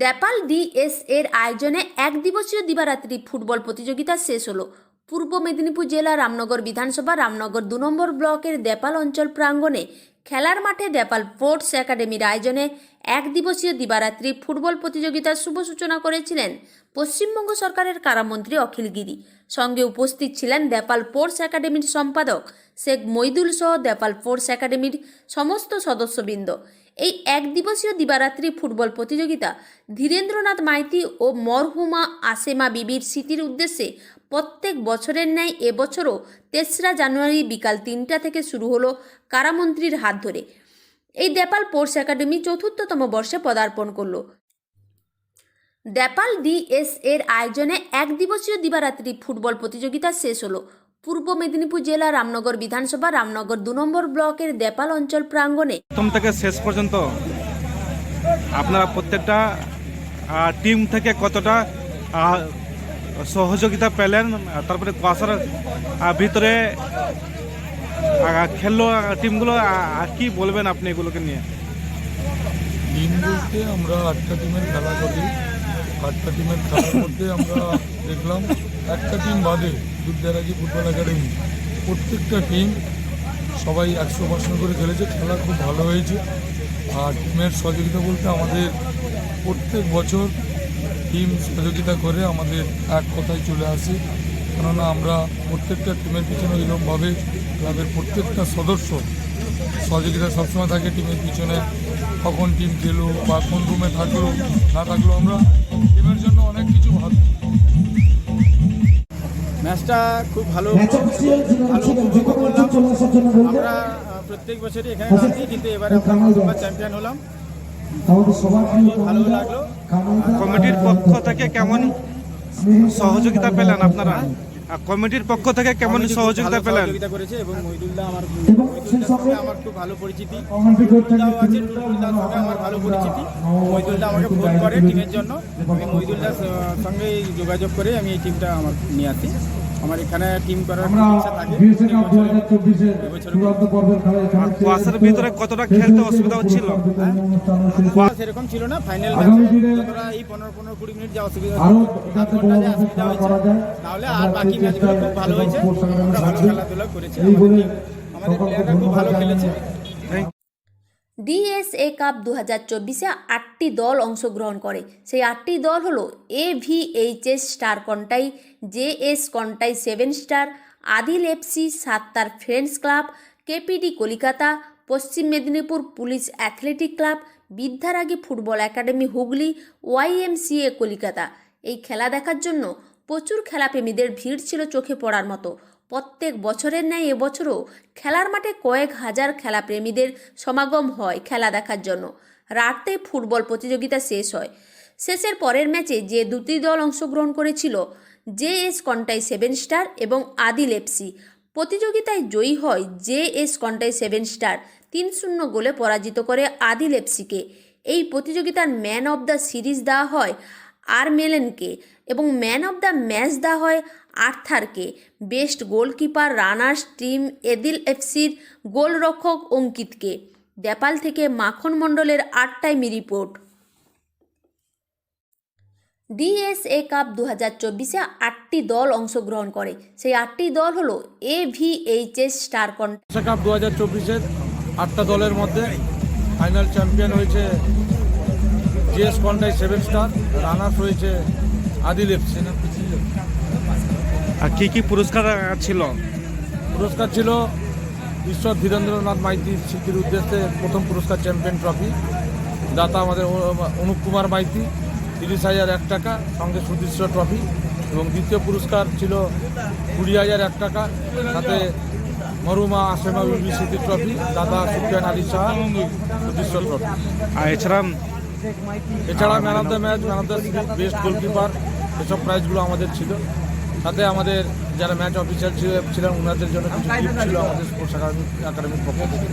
দ্যাপাল DS এর আয়োজনে এক দিবসীয় দিবারাত্রি ফুটবল প্রতিযোগিতা শেষ হলো। পূর্ব মেদিনীপুর জেলা রামনগর বিধানসভা, রামনগর দু নম্বর ব্লকের দেপাল অঞ্চল প্রাঙ্গণে খেলার মাঠে দেপাল স্পোর্টস একাডেমির আয়োজনে এক দিবসীয় দিবারাত্রি ফুটবল প্রতিযোগিতার শুভ সূচনা করেছিলেন পশ্চিমবঙ্গ সরকারের কারামন্ত্রী অখিল গিরি। সঙ্গে উপস্থিত ছিলেন দেপাল স্পোর্টস একাডেমির সম্পাদক শেখ মইদুল সহ দ্যাপাল স্পোর্টস একাডেমির সমস্ত সদস্যবৃন্দ। এই এক দিবসীয় দিবারাত্রি ফুটবল প্রতিযোগিতা ধীরেন্দ্রনাথ মাইতি ও মরহুমা আসেমা বিবির স্মৃতির উদ্দেশ্যে প্রত্যেক বছরের ন্যায় এবছরও তেসরা জানুয়ারি বিকাল তিনটা থেকে শুরু হলো কারামন্ত্রীর হাত ধরে। এই দেপাল স্পোর্টস একাডেমি চতুর্থতম বর্ষে পদার্পণ করল। দ্যাপাল ডিএস এর আয়োজনে এক দিবসীয় দিবারাত্রি ফুটবল প্রতিযোগিতা শেষ হলো। পূর্ব মেদিনীপুর জেলা রামনগর বিধানসভা রামনগর দু নম্বর ব্লকের দেপাল অঞ্চল প্রাঙ্গণে। প্রথম থেকে শেষ পর্যন্ত আপনারা প্রত্যেকটা টিম থেকে কতটা সহযোগিতা পেলেন, তারপরে কুয়াশার ভিতরে খেললো টিমগুলো কি বলবেন আপনি এগুলোকে নিয়ে? টিম বলতে আমরা আটটা টিমের খেলা করি। আটটা টিমের খেলার মধ্যে আমরা দেখলাম, একটা টিম বাদে বিদ্যারাজি ফুটবল একাডেমি। প্রত্যেকটা টিম সবাই একশো পার্সেন্ট করে খেলেছে, খেলা খুব ভালো হয়েছে। আর টিমের সহযোগিতা বলতে আমাদের প্রত্যেক বছর টিম সহযোগিতা করে আমাদের এক কথায় চলে আসে। কেননা আমরা প্রত্যেকটা টিমের পিছনে এরকমভাবে ক্লাবের প্রত্যেকটা সদস্য সহযোগিতা সবসময় থাকে টিমের পিছনে। কখন টিম খেলো বা কোন রুমে থাকল না থাকল আমরা টিমের জন্য অনেক কিছু ভাবি। ম্যাচটা খুব ভালো ভালো উপভোগ করলাম। আমরা প্রত্যেক বছরই এখানে আসি কিন্তু এবারে আমরা চ্যাম্পিয়ন হলাম। ভালো লাগল। কমিটির পক্ষ থেকে কেমন সহযোগিতা পেলেন আপনারা? আর কমিটির পক্ষ থেকে কেমন সহযোগিতা পেলেন? করেছে এবং মহিদুল্লাহ আমার সঙ্গে আমার খুব ভালো পরিচিতি। আমার ভালো পরিচিতি। মহিদুল্লাহ আমাকে ফোন করে টিমের জন্য। আমি মহিদুল্লাহর সঙ্গে যোগাযোগ করে আমি এই টিমটা আমার নিয়ে আসি। আমার এখানে টিম করার ইচ্ছা থাকে। কুয়াশার ভিতরে কতটা খেলতে অসুবিধা হচ্ছিল? আবহাওয়া সেরকম ছিল না। ফাইনাল যতটা এই পনেরো পনেরো কুড়ি মিনিট যা অসুবিধা অসুবিধা হয়েছে, তাহলে আর বাকি ম্যাচগুলো খুব ভালো হয়েছে। আমরা ভালো খেলাধুলা করেছি আমাদের প্লেয়াররা খুব ভালো খেলেছে। ডিএসএ কাপ দু হাজার চব্বিশে আটটি দল অংশগ্রহণ করে। সেই আটটি দল হলো A V H S star Contai J S Contai seven star Adil FC Sattar friends club KPD Kolkata Paschim Medinipur police athletic club Bidyaragi football academy Hooghly YMCA Kolkata এই খেলা দেখার জন্য প্রচুর খেলাপ্রেমীদের ভিড় ছিল চোখে পড়ার মতো। প্রত্যেক বছরের ন্যায় এবছরও খেলার মাঠে কয়েক হাজার খেলাপ্রেমীদের সমাগম হয় খেলা দেখার জন্য। রাতে ফুটবল প্রতিযোগিতা শেষ হয়। শেষের পরের ম্যাচে যে দুটি দল অংশগ্রহণ করেছিল, J S Contai seven star এবং আদিল এফসি। প্রতিযোগিতায় জয়ী হয় J S Contai seven star, তিন শূন্য গোলে পরাজিত করে আদিল এফসিকে। এই প্রতিযোগিতার ম্যান অব দ্য সিরিজ দেওয়া হয় আর মেলেনকে এবং ম্যান অব দ্য ম্যাচ দেওয়া হয় আর্থারকে best goalkeeper runners team Adil এফসির গোলরক্ষক অঙ্কিতকে। দেপাল থেকে মাখন মণ্ডলের আট টাইমি রিপোর্ট। ডিএসএ কাপ দু হাজার চব্বিশে আটটি দল অংশগ্রহণ করে। সেই আটটি দল হলো A V H S star কন কাপ দু হাজার চব্বিশের আটটা দলের মধ্যে ফাইনাল চ্যাম্পিয়ন হয়েছে GS Contai seven star, runners হয়েছে আদিল এফসি। আর কি কি পুরস্কার ছিল? পুরস্কার ছিল ঈশ্বর ধীরেন্দ্রনাথ মাইতি স্মৃতির উদ্দেশ্যে প্রথম পুরস্কার চ্যাম্পিয়ন ট্রফি। দাতা আমাদের অনুপ কুমার মাইতি তিরিশ হাজার এক টাকা সঙ্গে সুদৃশ্য ট্রফি এবং দ্বিতীয় পুরস্কার ছিল কুড়ি হাজার এক টাকা সাথে মরুমা আসেমা বিবি স্মৃতি ট্রফি দাদা সুফিয়ান আলী শাহ সুদৃশ্য ট্রফি। আর এছাড়া এছাড়া man of the match man of the best goalkeeper এসব প্রাইজগুলো আমাদের ছিল। সাথে আমাদের যারা ম্যাচ অফিসার ছিলেন ওনাদের জন্য কিছু ছিল আমাদের স্পোর্টস একাডেমি একাডেমির পক্ষ থেকে।